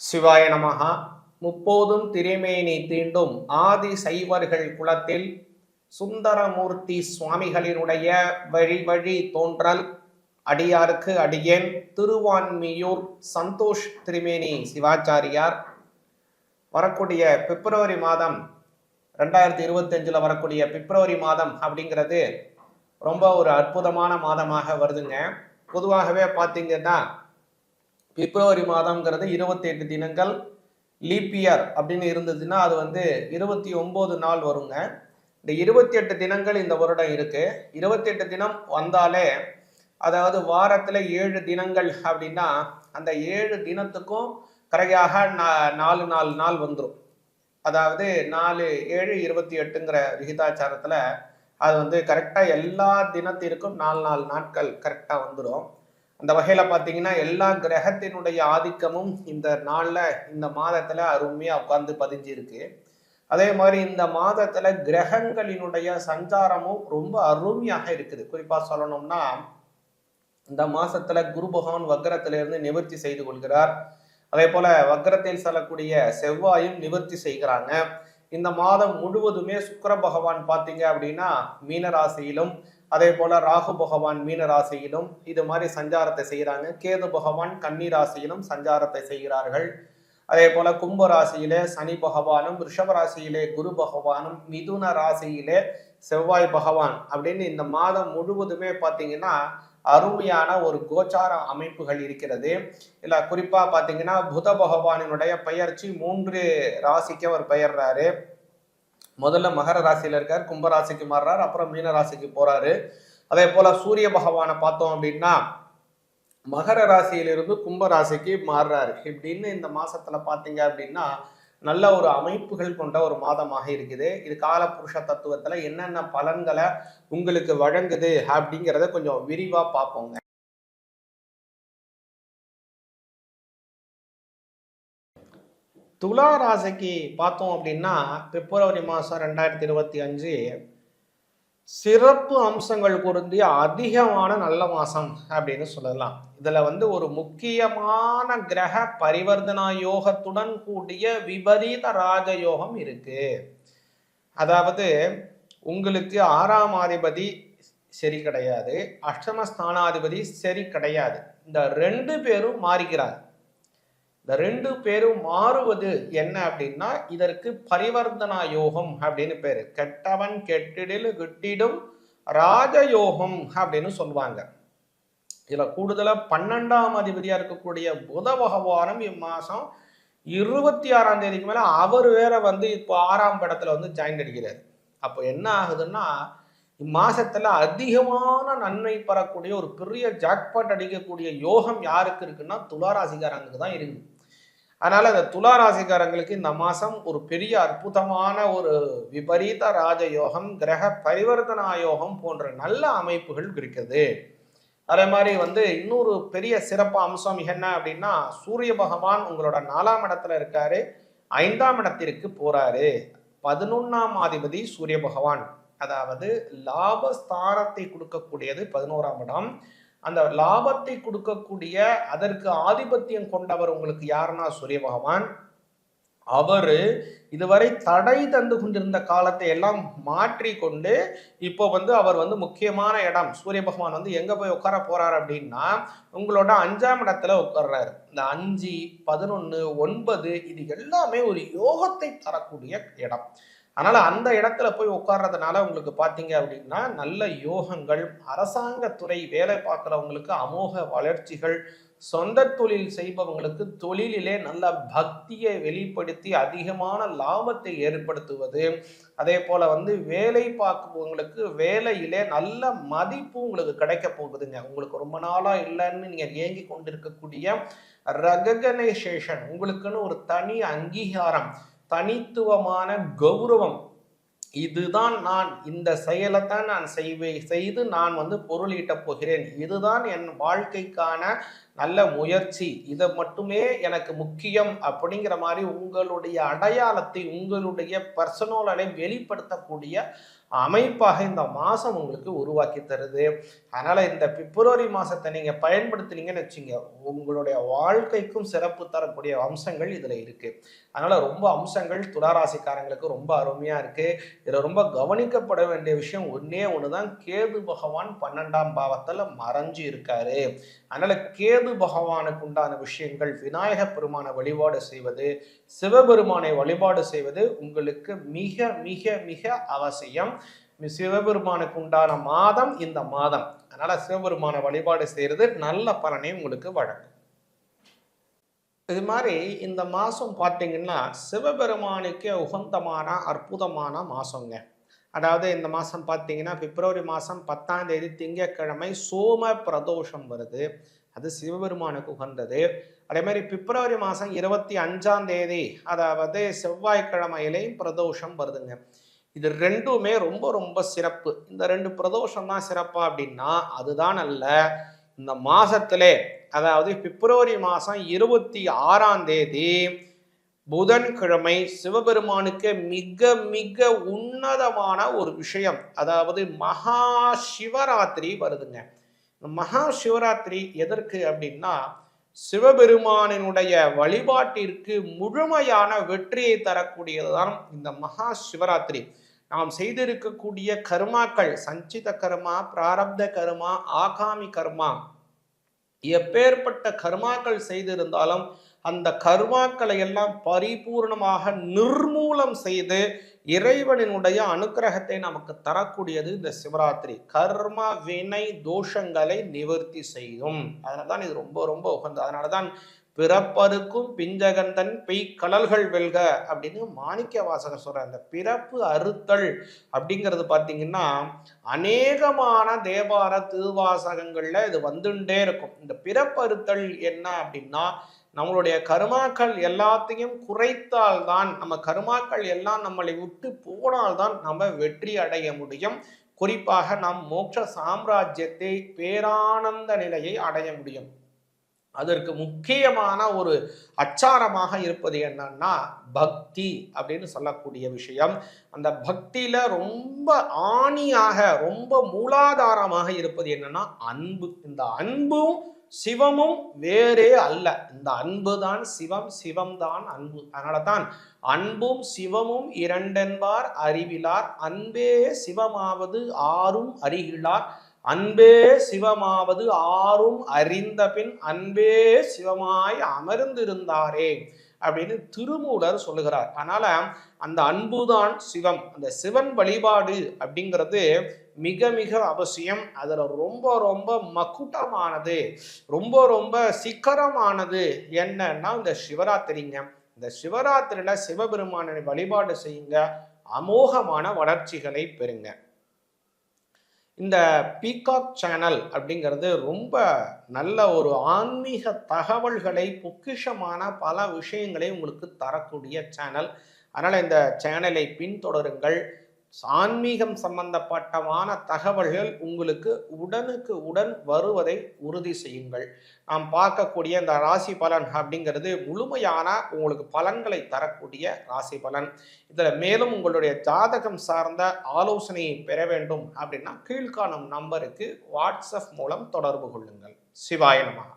சிவாய நமகா முப்போதும் திருமேனி தீண்டும் ஆதி சைவர்கள் குலத்தில் சுந்தரமூர்த்தி சுவாமிகளினுடைய வழி வழி தோன்றல். அடியாருக்கு அடியேன் திருவான்மியூர் சந்தோஷ் திரிமேனி சிவாச்சாரியார். வரக்கூடிய பிப்ரவரி மாதம் ரெண்டாயிரத்தி இருபத்தஞ்சில் வரக்கூடிய பிப்ரவரி மாதம் அப்படிங்கிறது ரொம்ப ஒரு அற்புதமான மாதமாக வருதுங்க. பொதுவாகவே பார்த்தீங்கன்னா பிப்ரவரி மாதம்ங்கிறது இருபத்தி எட்டு தினங்கள் லீப் இயர் அப்படின்னு இருந்ததுன்னா அது வந்து இருபத்தி ஒம்பது நாள் வருங்க. இந்த இருபத்தி எட்டு தினங்கள் இந்த வருடம் இருக்கு. இருபத்தி எட்டு தினம் வந்தாலே அதாவது வாரத்தில் ஏழு தினங்கள் அப்படின்னா அந்த ஏழு தினத்துக்கும் கரையாக நா- நாலு நாலு நாள் வந்துடும் அதாவது நாலு ஏழு இருபத்தி எட்டுங்கிற விகிதாச்சாரத்தில் அது வந்து கரெக்டாக எல்லா தினத்திற்கும் நாலு நாலு நாட்கள் கரெக்டாக வந்துடும் அந்த வகையில் பார்த்தீங்கன்னா எல்லா கிரகத்தினுடைய ஆதிக்கமும் இந்த நாளில் இந்த மாதத்தில் அருமையாக உட்கார்ந்து பதிஞ்சு இருக்கு அதே மாதிரி இந்த மாதத்தில் கிரகங்களினுடைய சஞ்சாரமும் ரொம்ப அருமையாக இருக்குது. குறிப்பாக சொல்லணும்னா இந்த மாசத்துல குரு பகவான் வக்கரத்திலிருந்து நிவர்த்தி செய்து கொள்கிறார். அதே போல வக்கரத்தில் செல்லக்கூடிய செவ்வாயும் நிவர்த்தி செய்கிறாங்க. இந்த மாதம் முழுவதுமே சுக்கர பகவான் பார்த்தீங்க அப்படின்னா மீனராசியிலும் அதே போல ராகு பகவான் மீன ராசியிலும் இது மாதிரி சஞ்சாரத்தை செய்கிறாங்க கேது பகவான் கன்னி ராசியிலும் சஞ்சாரத்தை செய்கிறார்கள். அதே போல கும்ப ராசியிலே சனி பகவானும் ரிஷப ராசியிலே குரு பகவானும் மிதுன ராசியிலே செவ்வாய் பகவான் அப்படின்னு இந்த மாதம் முழுவதுமே பார்த்தீங்கன்னா அருமையான ஒரு கோச்சார அமைப்புகள் இருக்கிறது. இல்லை குறிப்பாக பார்த்தீங்கன்னா புத பகவானினுடைய பெயர்ச்சி மூன்று ராசிக்கு அவர் பெயர்றாரு. முதல்ல மகர ராசியில இருக்கார் கும்ப ராசிக்கு மாறுறார் அப்புறம் மீன ராசிக்கு போறாரு. அதே போல சூரிய பகவானை பார்த்தோம் அப்படின்னா மகர ராசியிலிருந்து கும்ப ராசிக்கு மாறுறாரு. இப்படின்னு இந்த மாசத்துல பாத்தீங்க அப்படின்னா நல்ல ஒரு அமைப்புகள் கொண்ட ஒரு மாதமாக இருக்குது. இது காலபுருஷ தத்துவத்துல என்னென்ன பலன்களை உங்களுக்கு வழங்குது அப்படிங்கிறத கொஞ்சம் விரிவா பார்ப்போங்க. துலா ராசிக்கு பார்த்தோம் அப்படின்னா பிப்ரவரி மாதம் ரெண்டாயிரத்தி இருபத்தி அஞ்சு சிறப்பு அம்சங்கள் பொருந்திய அதிகமான நல்ல மாசம் அப்படின்னு சொல்லலாம். இதில் வந்து ஒரு முக்கியமான கிரக பரிவர்த்தனா யோகத்துடன் கூடிய விபரீத ராஜயோகம் இருக்கு. அதாவது உங்களுக்கு ஆறாம் அதிபதி சரி கிடையாது அஷ்டமஸ்தானாதிபதி சரி கிடையாது. இந்த ரெண்டு பேரும் மாறுகிறார் இந்த ரெண்டு பேரும் மாறுவது என்ன அப்படின்னா இதற்கு பரிவர்த்தனா யோகம் அப்படின்னு பேரு. கெட்டவன் கெட்டிடில் கிட்டிடும் ராஜயோகம் அப்படின்னு சொல்லுவாங்க. இதுல கூடுதலா பன்னெண்டாம் அதிபதியா இருக்கக்கூடிய புத பகவானும் இம்மாசம் இருபத்தி ஆறாம் தேதிக்கு மேல அவர் வேற வந்து இப்போ ஆறாம் படத்துல வந்து ஜாயின் அடிக்கிறார். அப்போ என்ன ஆகுதுன்னா இம்மாசத்துல அதிகமான நன்மை பெறக்கூடிய ஒரு பெரிய ஜாக்பாட் அடிக்கக்கூடிய யோகம் யாருக்கு இருக்குன்னா துளாராசிக்காரங்களுக்கு தான் இருக்குது. அதனால அந்த துலா ராசிக்காரங்களுக்கு இந்த மாசம் ஒரு பெரிய அற்புதமான ஒரு விபரீத ராஜயோகம் கிரக பரிவர்த்தனா யோகம் போன்ற நல்ல அமைப்புகள் இருக்குது அதே மாதிரி வந்து இன்னொரு பெரிய சிறப்பு அம்சம் என்ன அப்படின்னா சூரிய பகவான் உங்களோட நாலாம் இடத்துல இருக்காரு. ஐந்தாம் இடத்திற்கு போறாரு. பதினொன்னாம் அதிபதி சூரிய பகவான். அதாவது லாபஸ்தானத்தை கொடுக்கக்கூடியது பதினோராம் இடம். அந்த லாபத்தை கொடுக்கக்கூடிய அதற்கு ஆதிபத்தியம் கொண்டவர் உங்களுக்கு யாருன்னா சூரிய பகவான் அவரு இதுவரை தடை தந்து கொண்டிருந்த காலத்தை எல்லாம் மாற்றி கொண்டு இப்போ வந்து அவர் வந்து முக்கியமான இடம் சூரிய பகவான் வந்து எங்க போய் உட்கார போறாரு அப்படின்னா உங்களோட அஞ்சாம் இடத்துல உட்கார்றாரு. இந்த அஞ்சு பதினொன்னு ஒன்பது இது எல்லாமே ஒரு யோகத்தை தரக்கூடிய இடம். அதனால அந்த இடத்துல போய் உட்கார்றதுனால உங்களுக்கு பார்த்தீங்க அப்படின்னா நல்ல யோகங்கள் அரசாங்கத்துறை வேலை பார்க்குறவங்களுக்கு அமோக வளர்ச்சிகள் சொந்த தொழில் செய்பவங்களுக்கு தொழிலிலே நல்ல பக்தியை வெளிப்படுத்தி அதிகமான லாபத்தை ஏற்படுத்துவது. அதே போல வந்து வேலை பார்க்குறவங்களுக்கு வேலையிலே நல்ல மதிப்பு உங்களுக்கு கிடைக்க போகுதுங்க. உங்களுக்கு ரொம்ப நாளா இல்லைன்னு நீங்க ஏங்கி கொண்டிருக்கக்கூடிய ரெகனைசேஷன் உங்களுக்குன்னு ஒரு தனி அங்கீகாரம் தனித்துவமான கௌரவம். இதுதான் நான் இந்த செயலைத்தான் நான் செய்வே செய்து நான் வந்து பொருளீட்டப் போகிறேன். இதுதான் என் வாழ்க்கைக்கான நல்ல முயற்சி இதை மட்டுமே எனக்கு முக்கியம் அப்படிங்கிற மாதிரி உங்களுடைய அடையாளத்தை உங்களுடைய பர்சனோலனை வெளிப்படுத்தக்கூடிய அமைப்பாக இந்த மாதம் உங்களுக்கு உருவாக்கி தருது. அதனால் இந்த பிப்ரவரி மாதத்தை நீங்கள் பயன்படுத்துனீங்கன்னு வச்சுங்க உங்களுடைய வாழ்க்கைக்கும் சிறப்பு தரக்கூடிய அம்சங்கள் இதில் இருக்குது அதனால் ரொம்ப அம்சங்கள் துளாராசிக்காரங்களுக்கு ரொம்ப அருமையாக இருக்குது இதில் ரொம்ப கவனிக்கப்பட வேண்டிய விஷயம் ஒன்றே ஒன்று தான் கேது பகவான் பன்னெண்டாம் பாவத்தில் மறைஞ்சு இருக்காரு. அதனால் கேது பகவானுக்கு உண்டான விஷயங்கள் விநாயக பெருமான வழிபாடு செய்வது சிவபெருமானை வழிபாடு செய்வது உங்களுக்கு மிக மிக மிக அவசியம். சிவபெருமானுக்கு உண்டான மாதம் இந்த மாதம். அதனால சிவபெருமான வழிபாடு செய்யறது நல்ல பலனை உங்களுக்கு வழங்கும். இது மாதிரி இந்த மாதம் பார்த்தீங்கன்னா சிவபெருமானுக்கே உகந்தமான அற்புதமான மாதங்க. அதாவது இந்த மாதம் பார்த்தீங்கன்னா பிப்ரவரி மாதம் பத்தாம் தேதி திங்கக்கிழமை சோம பிரதோஷம் வருது. அது சிவபெருமானுக்கு உகந்தது. அதே மாதிரி பிப்ரவரி மாதம் இருபத்தி அஞ்சாம் தேதி அதாவது செவ்வாய்க்கிழமையிலையும் பிரதோஷம் வருதுங்க. இது ரெண்டுமே ரொம்ப ரொம்ப சிறப்பு. இந்த ரெண்டு பிரதோஷம் தான் சிறப்பா அப்படின்னா அதுதான் அல்ல. இந்த மாசத்திலே அதாவது பிப்ரவரி மாதம் இருபத்தி ஆறாம் தேதி புதன்கிழமை சிவபெருமானுக்கு மிக மிக உன்னதமான ஒரு விஷயம் அதாவது மகா சிவராத்திரி வருதுங்க. மகா சிவராத்திரி எதற்கு அப்படின்னா சிவபெருமானினுடைய வழிபாட்டிற்கு முழுமையான வெற்றியை தரக்கூடியதுதான் இந்த மகா சிவராத்திரி. நாம் செய்திருக்கக்கூடிய கர்மாக்கள் சஞ்சித கர்மா பிராரப்த கர்மா ஆகாமி கர்மா எப்பேற்பட்ட கர்மாக்கள் செய்திருந்தாலும் அந்த கர்மாக்களை எல்லாம் பரிபூர்ணமாக நிர்மூலம் செய்து இறைவனினுடைய அனுக்கிரகத்தை நமக்கு தரக்கூடியது இந்த சிவராத்திரி. கர்ம வினை தோஷங்களை நிவர்த்தி செய்யும். அதனால தான் இது ரொம்ப ரொம்ப உகந்தது. அதனால தான் பிறப்பருக்கும் பிஞ்சகந்தன் பெய் கடல்கள் வெல்க அப்படின்னு மாணிக்க வாசகர் சொல்ற அந்த பிறப்பு அறுத்தல் அப்படிங்கிறது பார்த்தீங்கன்னா அநேகமான தேவார திருவாசகங்கள்ல இது வந்துட்டே இருக்கும். இந்த பிறப்பறுத்தல் என்ன அப்படின்னா நம்மளுடைய கருமாக்கள் எல்லாத்தையும் குறைத்தால்தான் நம்ம கருமாக்கள் எல்லாம் நம்மளை விட்டு போனால்தான் நம்ம வெற்றி அடைய முடியும். குறிப்பாக நம் மோட்ச சாம்ராஜ்யத்தை பேரானந்த நிலையை அடைய முடியும். அதற்கு முக்கியமான ஒரு அச்சாரமாக இருப்பது என்னன்னா பக்தி அப்படின்னு சொல்லக்கூடிய விஷயம். அந்த பக்தியில ரொம்ப ஆணியாக ரொம்ப மூலாதாரமாக இருப்பது என்னன்னா அன்பு. இந்த அன்பும் சிவமும் வேறே அல்ல. இந்த அன்பு தான் சிவம் சிவம் தான் அன்பு. அதனால தான் அன்பும் சிவமும் இரண்டென்பார் அறிவிலார். அன்பே சிவமாவது ஆறும் அறிகிலார். அன்பே சிவமாவது ஆறும் அறிந்த பின் அன்பே சிவமாய் அமர்ந்திருந்தாரே அப்படின்னு திருமூலர் சொல்லுகிறார். அதனால அந்த அன்புதான் சிவம். அந்த சிவன் வழிபாடு அப்படிங்கிறது மிக மிக அவசியம். அதில் ரொம்ப ரொம்ப மக்குட்டமானது ரொம்ப ரொம்ப சிக்கரமானது என்னன்னா இந்த சிவராத்திரிங்க. இந்த சிவராத்திரியில் சிவபெருமானை வழிபாடு செய்யுங்க. அமோகமான வளர்ச்சிகளை பெறுங்க. இந்த பீகாக் சேனல் அப்படிங்கிறது ரொம்ப நல்ல ஒரு ஆன்மீக தகவல்களை பொக்கிஷமான பல விஷயங்களை உங்களுக்கு தரக்கூடிய சேனல் அதனால் இந்த சேனலை பின்தொடருங்கள். ஆன்மீகம் சம்பந்தப்பட்டமான தகவல்கள் உங்களுக்கு உடனுக்கு உடன் வருவதை உறுதி செய்யுங்கள். நாம் பார்க்கக்கூடிய இந்த ராசி பலன் அப்படிங்கிறது முழுமையான உங்களுக்கு பலன்களை தரக்கூடிய ராசி பலன். இதில் மேலும் உங்களுடைய ஜாதகம் சார்ந்த ஆலோசனையை பெற வேண்டும் அப்படின்னா கீழ்காணும் நம்பருக்கு வாட்ஸ்அப் மூலம் தொடர்பு கொள்ளுங்கள். சிவாய நமகா